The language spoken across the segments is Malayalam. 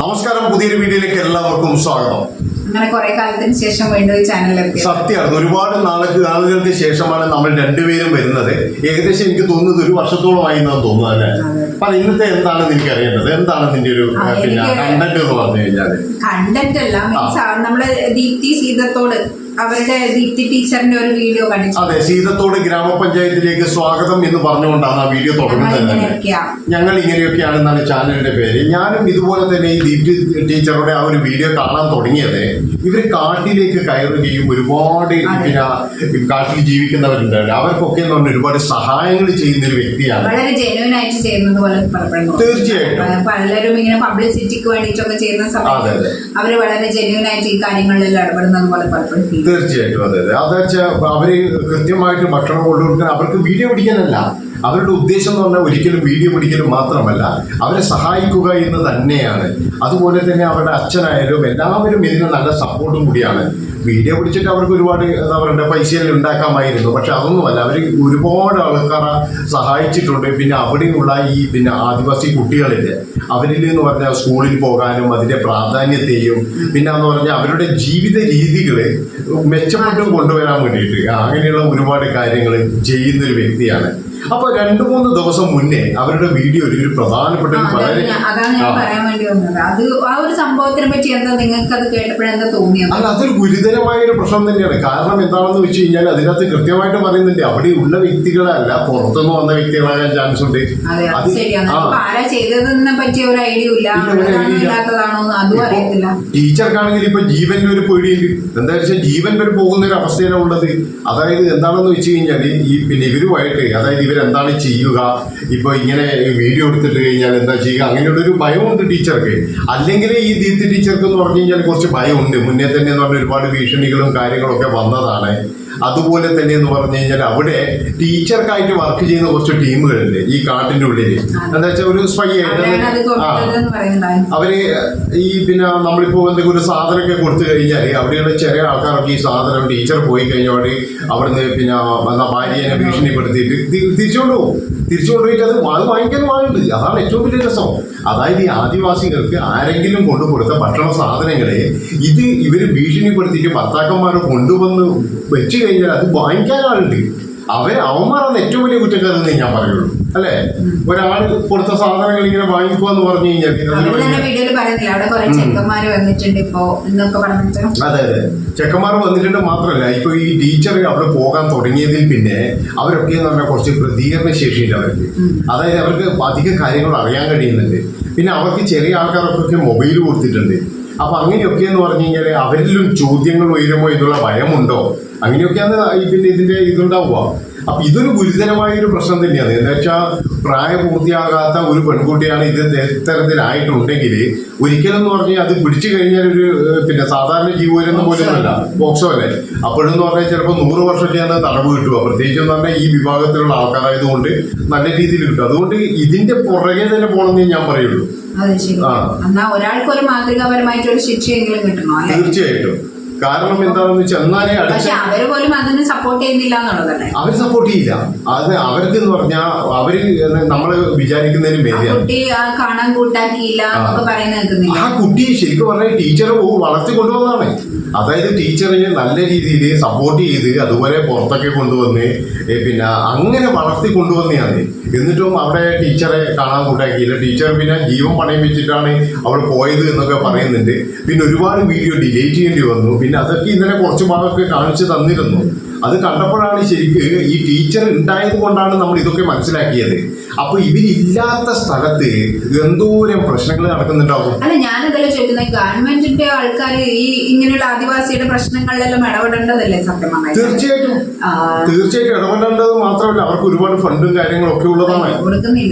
നമസ്കാരം പുതിയൊരു വീഡിയോയിലേക്ക് എല്ലാവർക്കും സ്വാഗതം. അങ്ങനെ കുറെ കാലത്തിന് ശേഷം വീണ്ടും ഈ ചാനലിലെത്തി സത്യമാണ് ഒരുപാട് നാളുകൾ നാളുകൾക്ക് ശേഷമാണ് നമ്മൾ രണ്ടുപേരും വരുന്നത്. ഏകദേശം എനിക്ക് തോന്നുന്നത് ഒരു വർഷത്തോളമായി എന്നാണ് തോന്നുന്നത് അല്ലേ. അപ്പൊ ഇന്നത്തെ എന്താണെന്ന് എനിക്ക് അറിയേണ്ടത് എന്താണ് നിന്റെ ഒരു പിന്നെ കണ്ടന്റ് എന്ന് പറഞ്ഞു കഴിഞ്ഞാൽ? കണ്ടന്റ് അല്ല നമ്മൾ ദീപ്തി സീതത്തോട് അവരുടെ ദീപ്തി ടീച്ചറിന്റെ ഒരു വീഡിയോ കണ്ടിട്ട് അതെ സീതത്തോട് ഗ്രാമപഞ്ചായത്തിലേക്ക് സ്വാഗതം എന്ന് പറഞ്ഞുകൊണ്ടാണ് ആ വീഡിയോ തുടങ്ങുന്നത് തന്നെ ഞങ്ങൾ ഇങ്ങനെയൊക്കെയാണെന്നാണ് ചാനലിന്റെ പേര് ഞാനും ഇതുപോലെ തന്നെ ഈ ദീപ്തി ടീച്ചറുടെ ആ ഒരു വീഡിയോ കാണാൻ തുടങ്ങിയത് ഇവർ കാട്ടിലേക്ക് കയറുകയും ഒരുപാട്. പിന്നെ കാട്ടിൽ ജീവിക്കുന്നവരുണ്ട് അവർക്കൊക്കെ എന്ന് പറഞ്ഞ ഒരുപാട് സഹായങ്ങൾ ചെയ്യുന്ന ഒരു വ്യക്തിയാണ് വളരെ ജെന്യൂൻ ആയിട്ട് ചെയ്യുന്നത് പോലെ. തീർച്ചയായിട്ടും. പലരും ഇങ്ങനെ പബ്ലിസിറ്റിക്ക് വേണ്ടിയിട്ടൊക്കെ ചെയ്യുന്ന സമയത്ത്. അവർ വളരെ ജെന്യൂൻ ആയിട്ട് ഈ കാര്യങ്ങളിൽ ഇടപെടുന്നത് പോലെ പലപ്പോഴും. തീർച്ചയായിട്ടും അതെ അതെ. അതെ അവർ കൃത്യമായിട്ട് ഭക്ഷണം കൊണ്ടുകൊടുക്കാൻ അവർക്ക് വീഡിയോ പിടിക്കാനല്ല. അവരുടെ ഉദ്ദേശം എന്ന് പറഞ്ഞാൽ ഒരിക്കലും വീഡിയോ പിടിക്കലും മാത്രമല്ല അവരെ സഹായിക്കുക എന്ന് തന്നെയാണ്. അതുപോലെ തന്നെ അവരുടെ അച്ഛനായാലും എല്ലാവരും ഇതിന് നല്ല സപ്പോർട്ടും കൂടിയാണ്. വീഡിയോ പിടിച്ചിട്ട് അവർക്ക് ഒരുപാട് എന്താ പറയുക പൈസയെല്ലാം ഉണ്ടാക്കാമായിരുന്നു. പക്ഷെ അതൊന്നുമല്ല അവർ ഒരുപാട് ആൾക്കാരെ സഹായിച്ചിട്ടുണ്ട്. പിന്നെ അവിടെയുള്ള ഈ പിന്നെ ആദിവാസി കുട്ടികളില്ലേ അവരിൽ എന്ന് പറഞ്ഞാൽ സ്കൂളിൽ പോകാനും അതിന്റെ പ്രാധാന്യത്തെയും പിന്നെ എന്ന് പറഞ്ഞാൽ അവരുടെ ജീവിത രീതികൾ മെച്ചപ്പെട്ടും കൊണ്ടുവരാൻ വേണ്ടിയിട്ട് അങ്ങനെയുള്ള ഒരുപാട് കാര്യങ്ങൾ ചെയ്യുന്നൊരു വ്യക്തിയാണ്. അപ്പൊ രണ്ടു മൂന്ന് ദിവസം മുന്നേ അവരുടെ വീഡിയോയിൽ ഒരു പ്രധാനപ്പെട്ട അതാണ് വളരെ ഞാൻ- അതാണ് ഞാൻ പറയാൻ വേണ്ടി വന്നത്. അത് ആ ഒരു സംഭവത്തിനെ പറ്റി എന്താ നിങ്ങൾക്ക് അത് കേട്ടപ്പോഴെന്താ തോന്നിയത്? അല്ല അതൊരു ഗുരുതരമായ ഒരു പ്രശ്നം തന്നെയാണ്. കാരണം എന്താണെന്ന് വെച്ച് കഴിഞ്ഞാൽ അതിനകത്ത് കൃത്യമായിട്ട് പറയുന്നുണ്ട്. അവിടെ ഉള്ള വ്യക്തികളല്ല പുറത്തുനിന്ന് വന്ന വ്യക്തികളാകാൻ ചാൻസ് ഉണ്ട്. അതെ അത് അത് ശരിയാണ്. ആരാ ചെയ്തതെന്നെ പറ്റിയ ഒരു ഐഡിയ ഇല്ല. ഇല്ലാത്തതാണോ എന്ന് അതും അറിയത്തില്ല. ടീച്ചർക്കാണെങ്കിൽ ഇപ്പൊ ജീവന്റെ ഒരു പേടിയുണ്ട്. എന്താ വെച്ചാൽ ജീവൻ വരെ പോകുന്ന ഒരു അവസ്ഥയിലാണ് ഉള്ളത്. അതായത് എന്താണെന്ന് വെച്ച് കഴിഞ്ഞാൽ ഈ പിന്നെ ഇവരുമായിട്ട് അതായത് ഇവരെന്താണ് ചെയ്യുക? ഇപ്പോൾ ഇങ്ങനെ വീഡിയോ എടുത്തിട്ട് കഴിഞ്ഞാൽ എന്താ ചെയ്യുക? അങ്ങനെയുള്ളൊരു ഭയമുണ്ട് ടീച്ചർക്ക്. അല്ലെങ്കിൽ ഈ ദീപ്തി ടീച്ചർക്ക് എന്ന് പറഞ്ഞു കഴിഞ്ഞാൽ കുറച്ച് ഭയമുണ്ട്. മുന്നേ തന്നെ എന്ന് പറഞ്ഞ ഒരുപാട് ഭീഷണികളും കാര്യങ്ങളൊക്കെ വന്നതാണ്. അതുപോലെ തന്നെ എന്ന് പറഞ്ഞു കഴിഞ്ഞാൽ അവിടെ ടീച്ചർക്കായിട്ട് വർക്ക് ചെയ്യുന്ന കുറച്ച് ടീമുകളുണ്ട് ഈ കാട്ടിന്റെ ഉള്ളിൽ എന്താ വെച്ചാൽ ഒരു സ്പൈ ആയിട്ട് അവർ ഈ പിന്നെ നമ്മളിപ്പോ എന്തെങ്കിലും ഒരു സാധനമൊക്കെ കൊടുത്തു കഴിഞ്ഞാൽ അവിടെയുള്ള ചെറിയ ആൾക്കാരൊക്കെ ഈ സാധനം ടീച്ചർ പോയി കഴിഞ്ഞാൽ അവിടുന്ന് പിന്നെ ഭാര്യനെ ഭീഷണിപ്പെടുത്തിയിട്ട് തിരിച്ചുകൊണ്ടുപോകും തിരിച്ചുകൊണ്ടുപോയിട്ട് പോകും തിരിച്ചുകൊണ്ട് പോയിട്ട് അത് അത് വാങ്ങിക്കാൻ വാങ്ങുന്നുണ്ട് അതാണ് ഏറ്റവും വലിയ രസം. അതായത് ഈ ആദിവാസികൾക്ക് ആരെങ്കിലും കൊണ്ടു കൊടുത്ത ഭക്ഷണ സാധനങ്ങളെ ഇത് ഇവർ ഭീഷണിപ്പെടുത്തിയിട്ട് ഭർത്താക്കന്മാരെ കൊണ്ടുവന്ന് വെച്ച് കഴിഞ്ഞാൽ അത് വാങ്ങിക്കാൻ ആളുണ്ട്. അവർ അവന്മാരാണ് ഏറ്റവും വലിയ കുറ്റക്കാരെന്ന് ഞാൻ പറയുള്ളൂ. അല്ലെ? ഒരാൾ കൊടുത്ത സാധനങ്ങൾ ഇങ്ങനെ വാങ്ങിക്കുക എന്ന് പറഞ്ഞു കഴിഞ്ഞാൽ അതെ അതെ. ചെക്കന്മാർ വന്നിട്ടുണ്ട് മാത്രമല്ല ഇപ്പൊ ഈ ടീച്ചർ അവിടെ പോകാൻ തുടങ്ങിയതിൽ പിന്നെ അവരൊക്കെ എന്ന് പറഞ്ഞാൽ കുറച്ച് പ്രതികരണ ശേഷിയില്ല അവർക്ക്. അതായത് അവർക്ക് അധികം കാര്യങ്ങൾ അറിയാൻ കഴിയുന്നുണ്ട്. പിന്നെ അവർക്ക് ചെറിയ ആൾക്കാർക്കൊക്കെ മൊബൈൽ കൊടുത്തിട്ടുണ്ട്. അപ്പൊ അങ്ങനെയൊക്കെ എന്ന് പറഞ്ഞു കഴിഞ്ഞാൽ അവരിലും ചോദ്യങ്ങൾ ഉയരുമോ എന്നുള്ള ഭയമുണ്ടോ? അങ്ങനെയൊക്കെയാണ് പിന്നെ ഇതിന്റെ ഇതുണ്ടാവുക. അപ്പൊ ഇതൊരു ഗുരുതരമായ ഒരു പ്രശ്നം തന്നെയാണ്. എന്താ വെച്ചാൽ പ്രായപൂർത്തിയാകാത്ത ഒരു പെൺകുട്ടിയാണ് ഇത് ഇത്തരത്തിലായിട്ടുണ്ടെങ്കിൽ ഒരിക്കലും എന്ന് പറഞ്ഞാൽ അത് പിടിച്ചു കഴിഞ്ഞാൽ ഒരു പിന്നെ സാധാരണ ജീവനെന്ന പോലെയൊന്നുമല്ല. ബോക്സോ അല്ലേ? അപ്പോഴെന്ന് പറഞ്ഞാൽ ചിലപ്പോൾ നൂറ് വർഷമൊക്കെയാണ് തടവ് കിട്ടുക. പ്രത്യേകിച്ച് എന്ന് പറഞ്ഞാൽ ഈ വിഭാഗത്തിലുള്ള ആൾക്കാരായതുകൊണ്ട് നല്ല രീതിയിൽ കിട്ടും അതുകൊണ്ട് ഇതിന്റെ പുറകെ തന്നെ പോകണമെന്നേ ഞാൻ പറയുള്ളൂ. ആ. ഒരാൾക്ക് ഒരു മാതൃകാപരമായിട്ട് ഒരു ശിക്ഷയെങ്കിലും കിട്ടണോ? അല്ലെ? തീർച്ചയായിട്ടും. കാരണം എന്താണെന്ന് വെച്ചാൽ എന്നാലേ അടുത്ത പക്ഷെ അവർ പോലും അതിന് സപ്പോർട്ട് ചെയ്യുന്നില്ല എന്നുള്ളതല്ലേ? അവർ സപ്പോർട്ട് ചെയ്യില്ല. അത് അവർക്ക് എന്ന് പറഞ്ഞാൽ അവർ നമ്മൾ വിചാരിക്കുന്നതിന് മേലെയാണ് കുട്ടി ആ കാണാൻ കൂട്ടാക്കിയില്ല എന്നൊക്കെ കേൾക്കുന്നില്ല? ആ കുട്ടി ശരിക്കും പറഞ്ഞാൽ ടീച്ചർ വളർത്തി കൊണ്ടുവന്നതാണ്. അതായത് ടീച്ചറിനെ നല്ല രീതിയിൽ സപ്പോർട്ട് ചെയ്ത് അതുപോലെ പുറത്തൊക്കെ കൊണ്ടുവന്ന് പിന്നെ അങ്ങനെ വളർത്തി കൊണ്ടുവന്നെയാണ് എന്നിട്ടും അവിടെ ടീച്ചറെ കാണാൻ കൂട്ടാക്കിയില്ല. ടീച്ചർ പിന്നെ ജീവൻ പണയം വെച്ചിട്ടാണ് അവൾ പോയത് എന്നൊക്കെ പറയുന്നുണ്ട്. പിന്നെ ഒരുപാട് വീഡിയോ ഡിലീറ്റ് ചെയ്യേണ്ടി വന്നു. പിന്നെ അതൊക്കെ ഇന്നലെ കുറച്ച് ഭാഗമൊക്കെ കാണിച്ചു തന്നിരുന്നു. അത് കണ്ടപ്പോഴാണ് ശരിക്ക് ഈ ടീച്ചർ ഉണ്ടായത് കൊണ്ടാണ് നമ്മൾ ഇതൊക്കെ മനസ്സിലാക്കിയത്. അപ്പൊ ഇവരില്ലാത്ത സ്ഥലത്ത് എന്തോരം പ്രശ്നങ്ങൾ നടക്കുന്നുണ്ടാവും? അല്ല ഞാനതല്ല ചോദിക്കുന്നത് ഗവൺമെന്റിന്റെ ആൾക്കാർ ഈ ഇങ്ങനെയുള്ള ആദിവാസിയുടെ പ്രശ്നങ്ങളിലെല്ലാം ഇടപെടേണ്ടതല്ലേ സത്യമാണ് തീർച്ചയായിട്ടും. തീർച്ചയായിട്ടും ഇടപെടേണ്ടത് മാത്രമല്ല അവർക്ക് ഒരുപാട് ഫണ്ടും കാര്യങ്ങളും ഒക്കെ ഉള്ളതാണ്.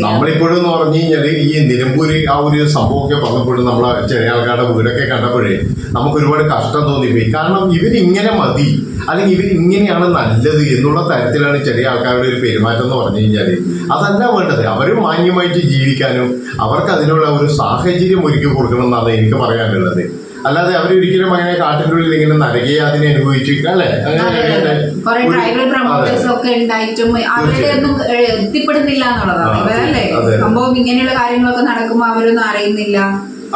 നമ്മളിപ്പോഴെന്ന് പറഞ്ഞു കഴിഞ്ഞാൽ ഈ നിലമ്പൂര് ആ ഒരു സംഭവമൊക്കെ പറഞ്ഞപ്പോഴും നമ്മളെ ചെറിയ ആൾക്കാരുടെ വീടൊക്കെ കണ്ടപ്പോഴേ നമുക്ക് ഒരുപാട് കഷ്ടം തോന്നിപ്പോയി. കാരണം ഇവരിങ്ങനെ മതി അല്ലെങ്കിൽ ഇവർ ഇങ്ങനെയാണ് നല്ലത് എന്നുള്ള തരത്തിലാണ് ചെറിയ ആൾക്കാരുടെ ഒരു പെരുമാറ്റം എന്ന് പറഞ്ഞു കഴിഞ്ഞാൽ അതല്ല വേണ്ടത് അവർ മാന്യമായിട്ട് ജീവിക്കാനും അവർക്ക് അതിനുള്ള ഒരു സാഹചര്യം ഒരുക്കി കൊടുക്കണം എന്നാണ് എനിക്ക് പറയാനുള്ളത്. അല്ലാതെ അവരൊരിക്കലും അങ്ങനെ കാട്ടിന്റെ ഉള്ളിൽ ഇങ്ങനെ നരകയെ അതിനെ അനുഭവിച്ചു അല്ലേ? എത്തിപ്പെടുന്നില്ല എന്നുള്ളതാണ്. സംഭവം ഇങ്ങനെയുള്ള കാര്യങ്ങളൊക്കെ നടക്കുമ്പോൾ അവരൊന്നും അറിയുന്നില്ല.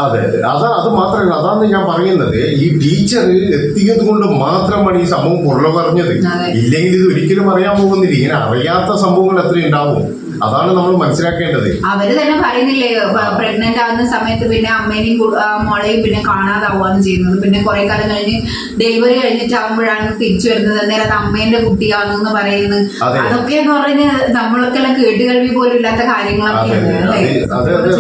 അതെ അതെ. അതാ അത് മാത്രമല്ല അതാണ് ഞാൻ പറയുന്നത്. ഈ ടീച്ചർ എത്തിയത് കൊണ്ട് മാത്രമാണ് ഈ സംഭവം പുറള പറഞ്ഞത്. ഇല്ലെങ്കിൽ ഇത് ഒരിക്കലും അറിയാൻ പോകുന്നില്ല. ഇങ്ങനെ അറിയാത്ത സംഭവങ്ങൾ എത്ര ഉണ്ടാവും. അതാണ് നമ്മൾ മനസ്സിലാക്കേണ്ടത്. അവർ തന്നെ പറയുന്നില്ലേ പ്രഗ്നന്റ് ആവുന്ന സമയത്ത് പിന്നെ അമ്മേനെയും മോളെയും പിന്നെ കാണാതാവുകയാണ് ചെയ്യുന്നത്. പിന്നെ കുറെ കാലം കഴിഞ്ഞ് ഡെലിവറി കഴിഞ്ഞിട്ടാവുമ്പോഴാണ് തിരിച്ചു വരുന്നത്. അന്നേരം അത് അമ്മേന്റെ കുട്ടിയാണെന്ന് പറയുന്നത്. അതൊക്കെ എന്ന് പറയുന്നത് നമ്മളൊക്കെ കേട്ട് കഴിവി പോലും ഇല്ലാത്ത കാര്യങ്ങളൊക്കെ? അതെ അതെ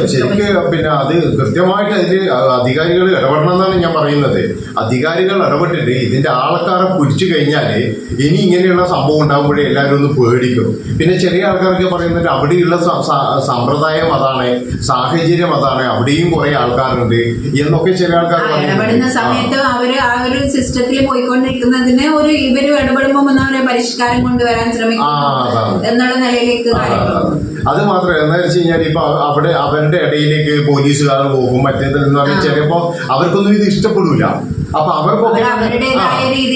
പിന്നെ അത് കൃത്യമായിട്ട് അതിൽ അധികാരികൾ ഇടപെടണം എന്നാണ് ഞാൻ പറയുന്നത്. അധികാരികൾ ഇടപെട്ടിട്ട് ഇതിന്റെ ആൾക്കാരെ കുരിച്ചു കഴിഞ്ഞാൽ ഇനി ഇങ്ങനെയുള്ള സംഭവം ഉണ്ടാകുമ്പോഴേ എല്ലാവരും ഒന്ന് പേടിക്കും. പിന്നെ ചെറിയ ആൾക്കാർക്ക് പറയുന്നത് അവിടെയുള്ള സമ്പ്രദായം അതാണ് സാഹചര്യം അതാണ് അവിടെയും കുറെ ആൾക്കാരുണ്ട് എന്നൊക്കെ ചില ആൾക്കാർ. ഇടപെടുന്ന സമയത്ത് അവർ ആ ഒരു സിസ്റ്റത്തിൽ പോയിക്കൊണ്ടിരിക്കുന്നതിന് ഒരു ഇവർ ഇടപെടുമ്പോൾ പരിഷ്കാരം കൊണ്ടുവരാൻ ശ്രമിക്കുന്നു ശ്രമിക്കും എന്നുള്ള നിലയിലേക്ക് അത് മാത്രമല്ല എന്താ വെച്ച് കഴിഞ്ഞാൽ ഇപ്പൊ അവിടെ അവരുടെ ഇടയിലേക്ക് പോലീസുകാർ പോകും മറ്റേതെന്ന് പറഞ്ഞാൽ ചിലപ്പോ അവർക്കൊന്നും ഇത് ഇഷ്ടപ്പെടില്ല അപ്പൊ അവർക്കൊക്കെ അവർ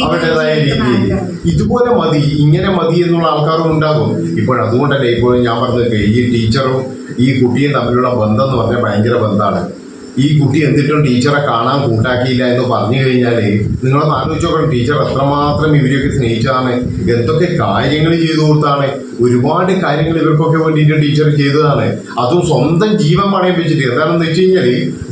അവരുടേതായ രീതിയിൽ. ഇതുപോലെ മതി ഇങ്ങനെ മതി എന്നുള്ള ആൾക്കാരും ഉണ്ടാകും. ഇപ്പോൾ അതുകൊണ്ടല്ലേ ഇപ്പോൾ ഞാൻ പറഞ്ഞത് ഈ ടീച്ചറും ഈ കുട്ടിയും തമ്മിലുള്ള ബന്ധം എന്ന് പറഞ്ഞാൽ ഭയങ്കര ബന്ധമാണ്. ഈ കുട്ടി എന്നിട്ടും ടീച്ചറെ കാണാൻ കൂട്ടാക്കിയില്ല എന്ന് പറഞ്ഞു കഴിഞ്ഞാൽ നിങ്ങളൊന്ന് ആലോചിച്ച് നോക്കണം ടീച്ചർ എത്രമാത്രം ഇവരെയൊക്കെ സ്നേഹിച്ചതാണ് എന്തൊക്കെ കാര്യങ്ങൾ ചെയ്തു കൊടുത്താണ്. ഒരുപാട് കാര്യങ്ങൾ ഇവർക്കൊക്കെ വേണ്ടിയിട്ട് ടീച്ചർ ചെയ്തതാണ്. അതും സ്വന്തം ജീവൻ പണയം വെച്ചിട്ട് എന്താണെന്ന് വെച്ച് കഴിഞ്ഞാൽ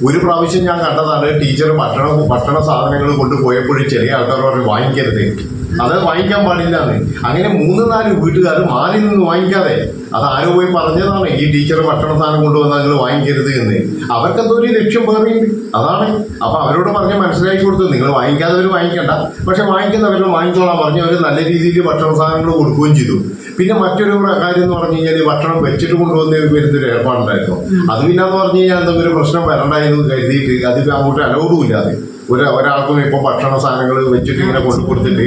ഒരു പ്രാവശ്യം ഞാൻ കണ്ടതാണ് ടീച്ചർ ഭക്ഷണ ഭക്ഷണ സാധനങ്ങൾ കൊണ്ടുപോയപ്പോഴും ചെറിയ ആൾക്കാർ പറഞ്ഞു വാങ്ങിക്കരുത്. അത് വാങ്ങിക്കാൻ പാടില്ല അങ്ങനെ മൂന്ന് നാല് വീട്ടുകാർ മാറി നിന്ന് വാങ്ങിക്കാതെ അത് ആരോ പോയി പറഞ്ഞതാണ് ഈ ടീച്ചർ ഭക്ഷണ സാധനം കൊണ്ടുവന്നാൽ നിങ്ങൾ വാങ്ങിക്കരുത് എന്ന്. അവർക്കെന്തോ ഒരു ലക്ഷ്യം വേറെയുണ്ട്. അതാണ്. അപ്പൊ അവരോട് പറഞ്ഞ് മനസ്സിലാക്കി കൊടുത്തു. നിങ്ങൾ വാങ്ങിക്കാത്തവർ വാങ്ങിക്കണ്ട. പക്ഷെ വാങ്ങിക്കുന്നവരും വാങ്ങിച്ചോളാം പറഞ്ഞ് അവർ നല്ല രീതിയിൽ ഭക്ഷണ സാധനങ്ങൾ കൊടുക്കുകയും ചെയ്തു. പിന്നെ മറ്റൊരു കാര്യം എന്ന് പറഞ്ഞു കഴിഞ്ഞാൽ ഭക്ഷണം വെച്ചിട്ട് കൊണ്ടുവന്ന് വരുന്നൊരു ഏർപ്പാടുണ്ടായിരുന്നു അത് പിന്നെ എന്ന് പറഞ്ഞു കഴിഞ്ഞാൽ എന്തെങ്കിലും പ്രശ്നം വരണ്ടായെന്ന് കരുതിയിട്ട് അത് അങ്ങോട്ട് അലൗഡുമില്ലാതെ ഒരു ഒരാൾക്കും ഇപ്പൊ ഭക്ഷണ സാധനങ്ങൾ വെച്ചിട്ട് ഇങ്ങനെ കൊണ്ടു കൊടുത്തിട്ട്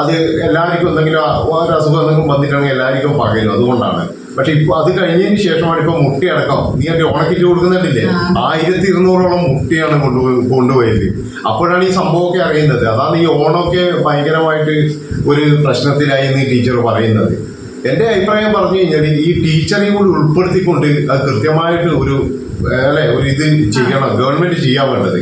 അത് എല്ലാവർക്കും എന്തെങ്കിലും ഒരു അസുഖം എന്തെങ്കിലും വന്നിട്ടാണെങ്കിൽ എല്ലാവർക്കും പകരും അതുകൊണ്ടാണ്. പക്ഷെ ഇപ്പൊ അത് കഴിഞ്ഞതിന് ശേഷമാണ് ഇപ്പൊ മുട്ടയടക്കം നീ എന്റെ ഉണക്കിട്ട് കൊടുക്കുന്നുണ്ടില്ലേ? ആയിരത്തി ഇരുന്നൂറോളം മുട്ടയാണ് കൊണ്ടുപോയി കൊണ്ടുപോയത്. അപ്പോഴാണ് ഈ സംഭവമൊക്കെ അറിയുന്നത്. അതാണ് ഈ ഓണമൊക്കെ ഭയങ്കരമായിട്ട് ഒരു പ്രശ്നത്തിലായി എന്ന് ടീച്ചർ പറയുന്നത്. എന്റെ അഭിപ്രായം പറഞ്ഞു കഴിഞ്ഞാൽ ഈ ടീച്ചറെയും കൂടി ഉൾപ്പെടുത്തിക്കൊണ്ട് അത് കൃത്യമായിട്ട് ഒരു അല്ലെ ഒരു ഇത് ചെയ്യണം ഗവൺമെന്റ് ചെയ്യാൻ വേണ്ടത്.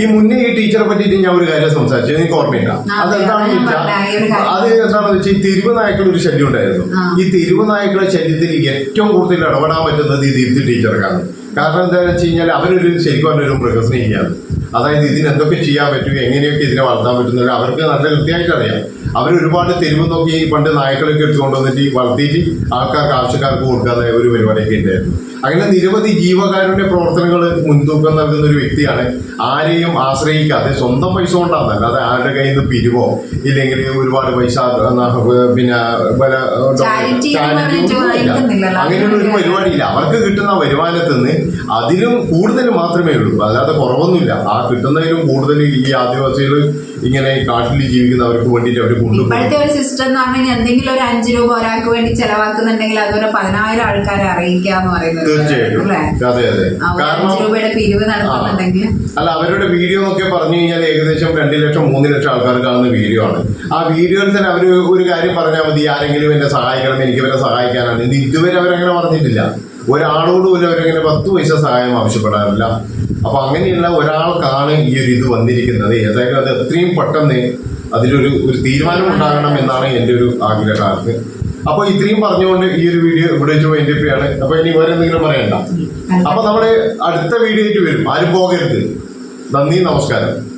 ഈ മുന്നേ ഈ ടീച്ചറെ പറ്റിയിട്ട് ഞാൻ ഒരു കാര്യം സംസാരിച്ചു എനിക്ക് ഓർമ്മയില്ല. അതെന്താണെന്ന് അതെ, വെച്ചാൽ. അത് എന്താണെന്ന് വെച്ചാൽ ഈ തെരുവ് നായ്ക്കളുടെ ഒരു ശല്യം ഉണ്ടായിരുന്നു. ഈ തെരുവ് നായ്ക്കളുടെ ശല്യത്തിൽ ഏറ്റവും കൂടുതൽ ഇടപെടാൻ പറ്റുന്നത് ഈ തിരുത്തി ടീച്ചർക്കാണ് കാരണം എന്താണെന്ന് വെച്ച് കഴിഞ്ഞാൽ അവരൊരു ശരിക്കും പറഞ്ഞൊരു മൃഗസ്നേഹിയാണ് അതായത് ഇതിന് എന്തൊക്കെ ചെയ്യാൻ പറ്റും എങ്ങനെയൊക്കെ ഇതിനെ വളർത്താൻ പറ്റും അവർക്ക് നല്ല കൃത്യമായിട്ട് അറിയാം. അവർ ഒരുപാട് തെരുവ് നോക്കി പണ്ട് നായ്ക്കളൊക്കെ എടുത്തുകൊണ്ട് വന്നിട്ട് ഈ വളർത്തിയിട്ട് ആൾക്കാർക്ക് ആവശ്യക്കാർക്ക് കൊടുക്കാതെ ഒരു പരിപാടിയൊക്കെ ഉണ്ടായിരുന്നു. അങ്ങനെ നിരവധി ജീവകാരുടെ പ്രവർത്തനങ്ങൾ മുൻതൂക്കം നൽകുന്ന ഒരു വ്യക്തിയാണ് ആരെയും ആശ്രയിക്കാതെ സ്വന്തം പൈസ കൊണ്ടാണ് അല്ലാതെ ആരുടെ കയ്യിൽ നിന്ന് പിരിവോ ഇല്ലെങ്കിൽ ഒരുപാട് പൈസ പിന്നെ. അങ്ങനെയുള്ള ഒരു പരിപാടിയില്ല. അവർക്ക് കിട്ടുന്ന വരുമാനത്തിൽ നിന്ന് അതിലും കൂടുതൽ മാത്രമേ ഉള്ളൂ. അല്ലാതെ കുറവൊന്നുമില്ല. ആ കിട്ടുന്നതിലും കൂടുതൽ ഈ ആദിവാസികൾ ഇങ്ങനെ കാട്ടിൽ ജീവിക്കുന്നവർക്ക് വേണ്ടിയിട്ട് അവർ ഇപ്പോഴത്തെ ഒരു സിസ്റ്റം എന്ന് പറഞ്ഞാൽ എന്തെങ്കിലും ഒരു അഞ്ചു രൂപ ഒരാൾക്ക് വേണ്ടി ചെലവാക്കുന്നുണ്ടെങ്കിൽ അതൊരു പതിനായിരം ആൾക്കാരെ അറിയിക്കുക എന്ന് പറയുന്നത്. തീർച്ചയായിട്ടും. അതെ അതെ. കാരണം രൂപയുടെ പിരിവ് നടത്തുന്നുണ്ടെങ്കിൽ അല്ല അവരുടെ വീഡിയോ ഒക്കെ പറഞ്ഞു കഴിഞ്ഞാൽ ഏകദേശം രണ്ട് ലക്ഷം മൂന്ന് ലക്ഷം ആൾക്കാർ കാണുന്ന വീഡിയോ ആണ്. ആ വീഡിയോയിൽ തന്നെ അവർ ഒരു കാര്യം പറഞ്ഞാൽ മതി ആരെങ്കിലും എന്നെ സഹായിക്കണം എനിക്ക് ഇവരെ സഹായിക്കാനാണ്. ഇത് ഇതുവരെ അവരങ്ങനെ പറഞ്ഞിട്ടില്ല. ഒരാളോട് പോലും അവരങ്ങനെ പത്ത് പൈസ സഹായം ആവശ്യപ്പെടാറില്ല. അപ്പൊ അങ്ങനെയുള്ള ഒരാൾക്കാണ് ഈ ഒരു ഇത് വന്നിരിക്കുന്നത്. ഏതായാലും അത് എത്രയും പെട്ടെന്ന് അതിലൊരു ഒരു തീരുമാനം ഉണ്ടാകണം എന്നാണ് എന്റെ ഒരു ആഗ്രഹമാർക്ക് അപ്പൊ ഇത്രയും പറഞ്ഞുകൊണ്ട് ഈ ഒരു വീഡിയോ ഇവിടെ വെച്ച് വൈൻഡപ്പിയാണ് അപ്പൊ ഇനി വേറെ എന്തെങ്കിലും പറയണ്ട. അപ്പൊ നമ്മൾ അടുത്ത വീഡിയോ വരും. ആരും പോകരുത്. നന്ദി നമസ്കാരം.